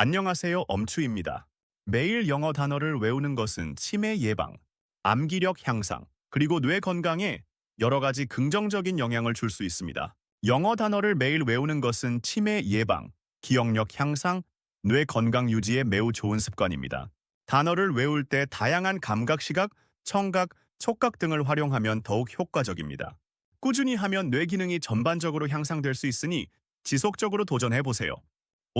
안녕하세요, 엄추입니다. 매일 영어 단어를 외우는 것은 치매 예방, 암기력 향상, 그리고 뇌 건강에 여러 가지 긍정적인 영향을 줄 수 있습니다. 영어 단어를 매일 외우는 것은 치매 예방, 기억력 향상, 뇌 건강 유지에 매우 좋은 습관입니다. 단어를 외울 때 다양한 감각 시각, 청각, 촉각 등을 활용하면 더욱 효과적입니다. 꾸준히 하면 뇌 기능이 전반적으로 향상될 수 있으니 지속적으로 도전해 보세요.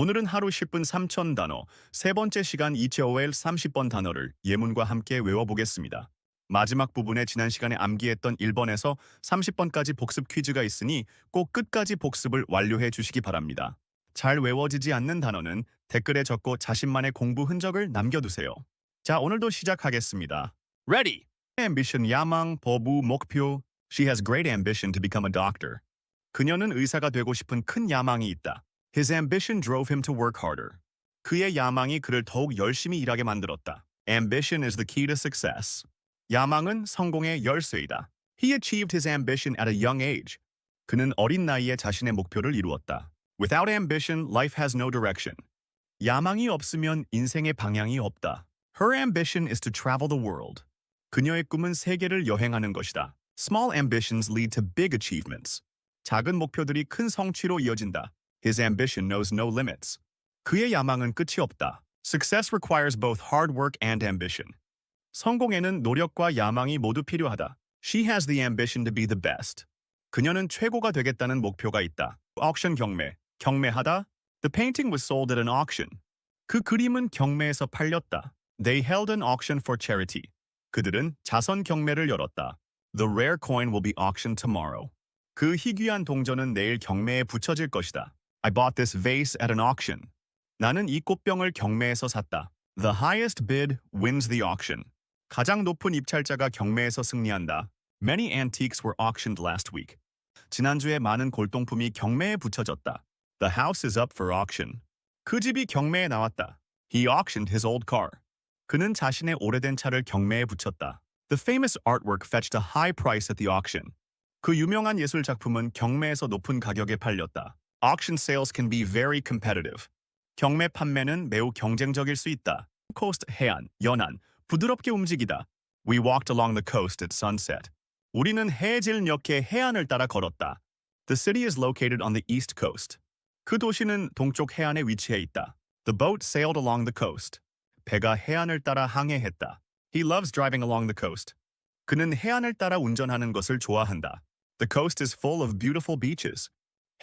오늘은 하루 10분 3천 단어, 세 번째 시간 2채OL 30번 단어를 예문과 함께 외워보겠습니다. 마지막 부분에 지난 시간에 암기했던 1번에서 30번까지 복습 퀴즈가 있으니 꼭 끝까지 복습을 완료해 주시기 바랍니다. 잘 외워지지 않는 단어는 댓글에 적고 자신만의 공부 흔적을 남겨두세요. 자, 오늘도 시작하겠습니다. Ready! Ambition 야망, 버부, 목표. She has great ambition to become a doctor. 그녀는 의사가 되고 싶은 큰 야망이 있다. His ambition drove him to work harder. 그의 야망이 그를 더욱 열심히 일하게 만들었다. Ambition is the key to success. 야망은 성공의 열쇠이다. He achieved his ambition at a young age. 그는 어린 나이에 자신의 목표를 이루었다. Without ambition, life has no direction. 야망이 없으면 인생의 방향이 없다. Her ambition is to travel the world. 그녀의 꿈은 세계를 여행하는 것이다. Small ambitions lead to big achievements. 작은 목표들이 큰 성취로 이어진다. His ambition knows no limits. 그의 야망은 끝이 없다. Success requires both hard work and ambition. 성공에는 노력과 야망이 모두 필요하다. She has the ambition to be the best. 그녀는 최고가 되겠다는 목표가 있다. auction 경매, 경매하다. The painting was sold at an auction. 그 그림은 경매에서 팔렸다. They held an auction for charity. 그들은 자선 경매를 열었다. The rare coin will be auctioned tomorrow. 그 희귀한 동전은 내일 경매에 붙여질 것이다. I bought this vase at an auction. 나는 이 꽃병을 경매에서 샀다. The highest bid wins the auction. 가장 높은 입찰자가 경매에서 승리한다. Many antiques were auctioned last week. 지난주에 많은 골동품이 경매에 붙여졌다. The house is up for auction. 그 집이 경매에 나왔다. He auctioned his old car. 그는 자신의 오래된 차를 경매에 붙였다. The famous artwork fetched a high price at the auction. 그 유명한 예술 작품은 경매에서 높은 가격에 팔렸다. Auction sales can be very competitive. 경매 판매는 매우 경쟁적일 수 있다. Coast 해안, 연안, 부드럽게 움직이다. We walked along the coast at sunset. 우리는 해질녘에 해안을 따라 걸었다. The city is located on the east coast. 그 도시는 동쪽 해안에 위치해 있다. The boat sailed along the coast. 배가 해안을 따라 항해했다. He loves driving along the coast. 그는 해안을 따라 운전하는 것을 좋아한다. The coast is full of beautiful beaches.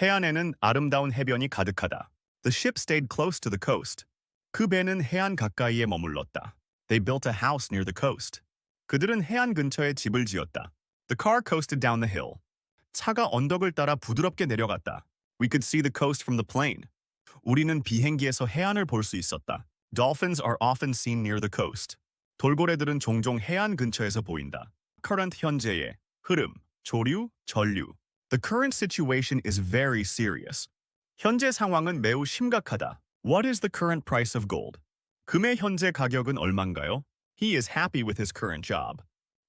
해안에는 아름다운 해변이 가득하다. The ship stayed close to the coast. 그 배는 해안 가까이에 머물렀다. They built a house near the coast. 그들은 해안 근처에 집을 지었다. The car coasted down the hill. 차가 언덕을 따라 부드럽게 내려갔다. We could see the coast from the plane. 우리는 비행기에서 해안을 볼 수 있었다. Dolphins are often seen near the coast. 돌고래들은 종종 해안 근처에서 보인다. Current 현재의 흐름, 조류, 전류. The current situation is very serious. 현재 상황은 매우 심각하다. What is the current price of gold? 금의 현재 가격은 얼만가요? He is happy with his current job.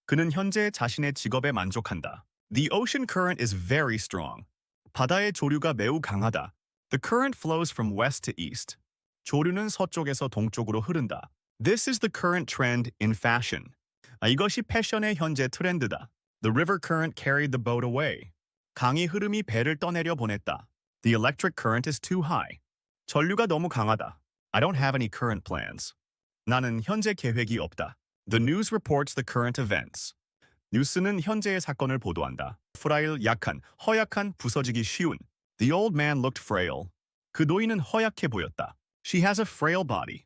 그는 현재 자신의 직업에 만족한다. The ocean current is very strong. 바다의 조류가 매우 강하다. The current flows from west to east. 조류는 서쪽에서 동쪽으로 흐른다. This is the current trend in fashion. 아, 이것이 패션의 현재 트렌드다. The river current carried the boat away. 강의 흐름이 배를 떠내려 보냈다. The electric current is too high. 전류가 너무 강하다. I don't have any current plans. 나는 현재 계획이 없다. The news reports the current events. 뉴스는 현재의 사건을 보도한다. 프라일 약한, 허약한, 부서지기 쉬운. The old man looked frail. 그 노인은 허약해 보였다. She has a frail body.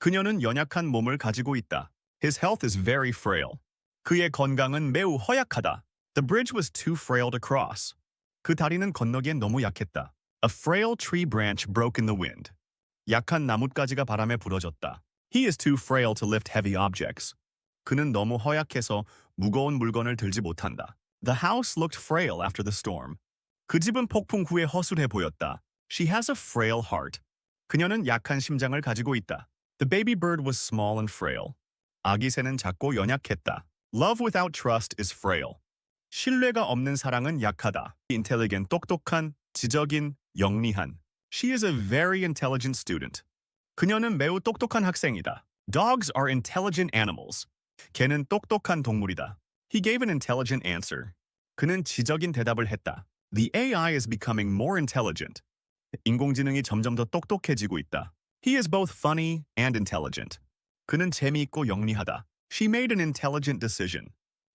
그녀는 연약한 몸을 가지고 있다. His health is very frail. 그의 건강은 매우 허약하다. The bridge was too frail to cross. 그 다리는 건너기엔 너무 약했다. A frail tree branch broke in the wind. 약한 나뭇가지가 바람에 부러졌다. He is too frail to lift heavy objects. 그는 너무 허약해서 무거운 물건을 들지 못한다. The house looked frail after the storm. 그 집은 폭풍 후에 허술해 보였다. She has a frail heart. 그녀는 약한 심장을 가지고 있다. The baby bird was small and frail. 아기 새는 작고 연약했다. Love without trust is frail. 신뢰가 없는 사랑은 약하다. Intelligent, 똑똑한, 지적인, 영리한. She is a very intelligent student. 그녀는 매우 똑똑한 학생이다. Dogs are intelligent animals. 개는 똑똑한 동물이다. He gave an intelligent answer. 그는 지적인 대답을 했다. The AI is becoming more intelligent. 인공지능이 점점 더 똑똑해지고 있다. He is both funny and intelligent. 그는 재미있고 영리하다. She made an intelligent decision.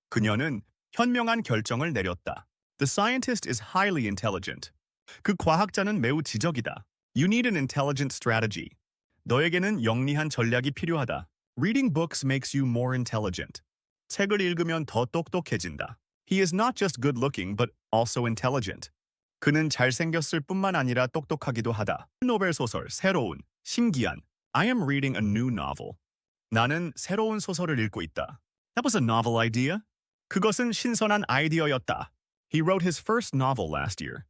그녀는 현명한 결정을 내렸다. The scientist is highly intelligent. 그 과학자는 매우 지적이다. You need an intelligent strategy. 너에게는 영리한 전략이 필요하다. Reading books makes you more intelligent. 책을 읽으면 더 똑똑해진다. He is not just good looking but also intelligent. 그는 잘생겼을 뿐만 아니라 똑똑하기도 하다. 노벨 소설 새로운, 신기한. I am reading a new novel. 나는 새로운 소설을 읽고 있다. That was a novel idea. 그것은 신선한 아이디어였다. He wrote his first novel last year.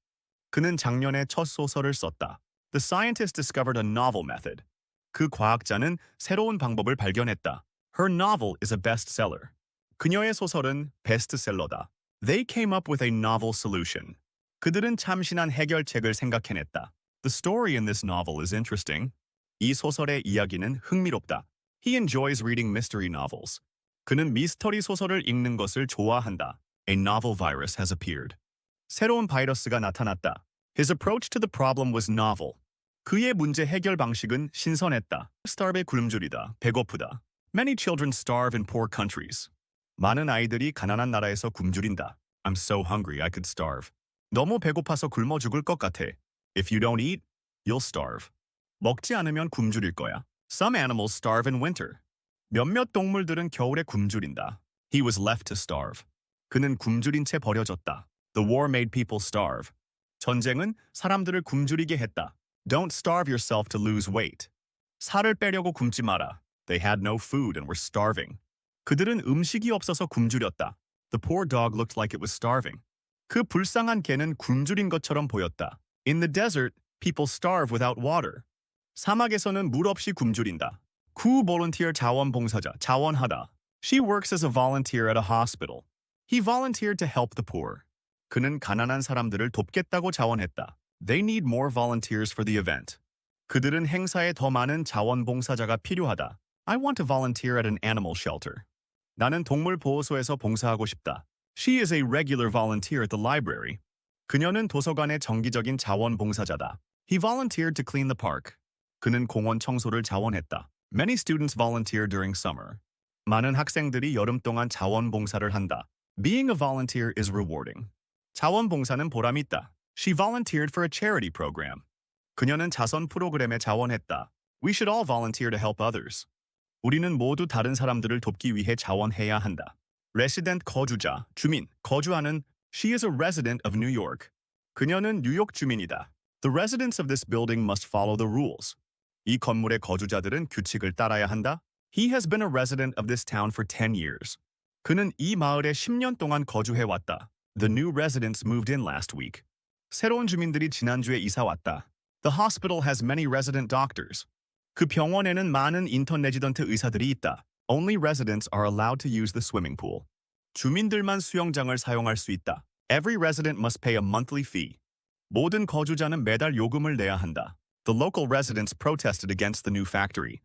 그는 작년에 첫 소설을 썼다. The scientist discovered a novel method. 그 과학자는 새로운 방법을 발견했다. Her novel is a bestseller. 그녀의 소설은 베스트셀러다. They came up with a novel solution. 그들은 참신한 해결책을 생각해냈다. The story in this novel is interesting. 이 소설의 이야기는 흥미롭다. He enjoys reading mystery novels. 그는 미스터리 소설을 읽는 것을 좋아한다. A novel virus has appeared. 새로운 바이러스가 나타났다. His approach to the problem was novel. 그의 문제 해결 방식은 신선했다. Starve의 굶주리다. 배고프다. Many children starve in poor countries. 많은 아이들이 가난한 나라에서 굶주린다. I'm so hungry I could starve. 너무 배고파서 굶어 죽을 것 같아. If you don't eat, you'll starve. 먹지 않으면 굶주릴 거야. Some animals starve in winter. 몇몇 동물들은 겨울에 굶주린다. He was left to starve. 그는 굶주린 채 버려졌다. The war made people starve. 전쟁은 사람들을 굶주리게 했다. Don't starve yourself to lose weight. 살을 빼려고 굶지 마라. They had no food and were starving. 그들은 음식이 없어서 굶주렸다. The poor dog looked like it was starving. 그 불쌍한 개는 굶주린 것처럼 보였다. In the desert, people starve without water. 사막에서는 물 없이 굶주린다. 구 volunteer 자원봉사자, 자원하다. She works as a volunteer at a hospital. He volunteered to help the poor. 그는 가난한 사람들을 돕겠다고 자원했다. They need more volunteers for the event. 그들은 행사에 더 많은 자원봉사자가 필요하다. I want to volunteer at an animal shelter. 나는 동물 보호소에서 봉사하고 싶다. She is a regular volunteer at the library. 그녀는 도서관의 정기적인 자원봉사자다. He volunteered to clean the park. 그는 공원 청소를 자원했다. Many students volunteer during summer. 많은 학생들이 여름 동안 자원봉사를 한다. Being a volunteer is rewarding. 자원봉사는 보람이 있다. She volunteered for a charity program. 그녀는 자선 프로그램에 자원했다. We should all volunteer to help others. 우리는 모두 다른 사람들을 돕기 위해 자원해야 한다. resident 거주자, 주민, 거주하는 She is a resident of New York. 그녀는 뉴욕 주민이다. The residents of this building must follow the rules. 이 건물의 거주자들은 규칙을 따라야 한다. He has been a resident of this town for 10 years. 그는 이 마을에 10년 동안 거주해 왔다. The new residents moved in last week. 새로운 주민들이 지난주에 이사 왔다. The hospital has many resident doctors. 그 병원에는 많은 인턴 레지던트 의사들이 있다. Only residents are allowed to use the swimming pool. 주민들만 수영장을 사용할 수 있다. Every resident must pay a monthly fee. 모든 거주자는 매달 요금을 내야 한다. The local residents protested against the new factory.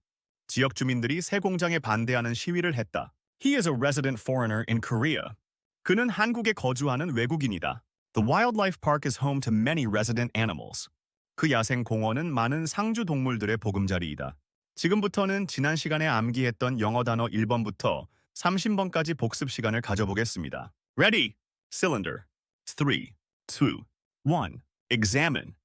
지역 주민들이 새 공장에 반대하는 시위를 했다. He is a resident foreigner in Korea. 그는 한국에 거주하는 외국인이다. The wildlife park is home to many resident animals. 그 야생 공원은 많은 상주 동물들의 보금자리이다. 지금부터는 지난 시간에 암기했던 영어 단어 1번부터 30번까지 복습 시간을 가져보겠습니다. Ready, cylinder. 3, 2, 1. Examine.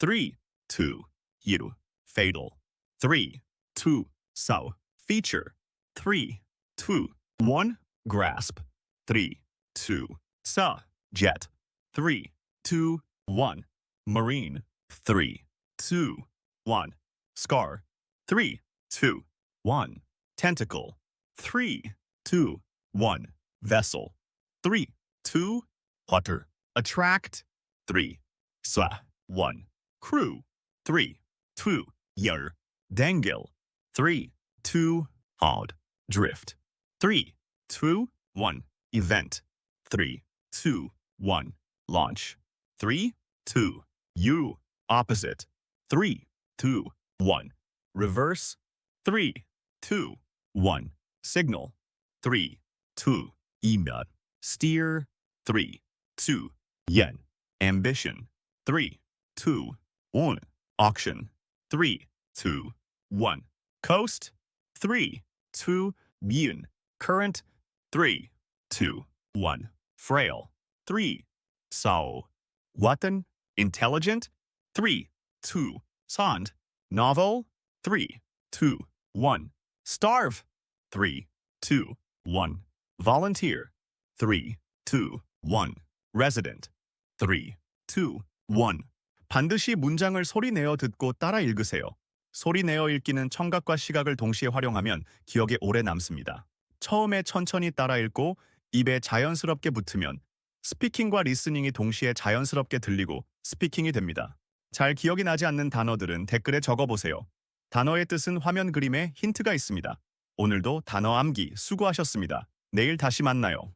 3, 2, you. Fatal. 3, 2, so. Feature. 3, 2, 1. Grasp. 3, 2, saw. Jet. 3, 2, 1. Marine. 3, 2, 1. Scar. 3, 2, 1. Tentacle. 3, 2, 1. Vessel. 3, 2, water. Attract. 3, swa. 1. Crew. 3, two, year, dangle, three, two, hard, drift, three, two, one, event, three, two, one, launch, three, two, you, opposite, three, two, one, reverse, three, two, one, signal, three, two, email, steer, three, two, yen, ambition, three, two, one, auction. Three, two, one. Coast. Three, two, Mune. Current. Three, two, one. Frail. Three, Sao. Watan. Intelligent. Three, two, Sand. Novel. Three, two, one. Starve. Three, two, one. Volunteer. Three, two, one. Resident. Three, two, one. 반드시 문장을 소리 내어 듣고 따라 읽으세요. 소리 내어 읽기는 청각과 시각을 동시에 활용하면 기억에 오래 남습니다. 처음에 천천히 따라 읽고 입에 자연스럽게 붙으면 스피킹과 리스닝이 동시에 자연스럽게 들리고 스피킹이 됩니다. 잘 기억이 나지 않는 단어들은 댓글에 적어보세요. 단어의 뜻은 화면 그림에 힌트가 있습니다. 오늘도 단어 암기 수고하셨습니다. 내일 다시 만나요.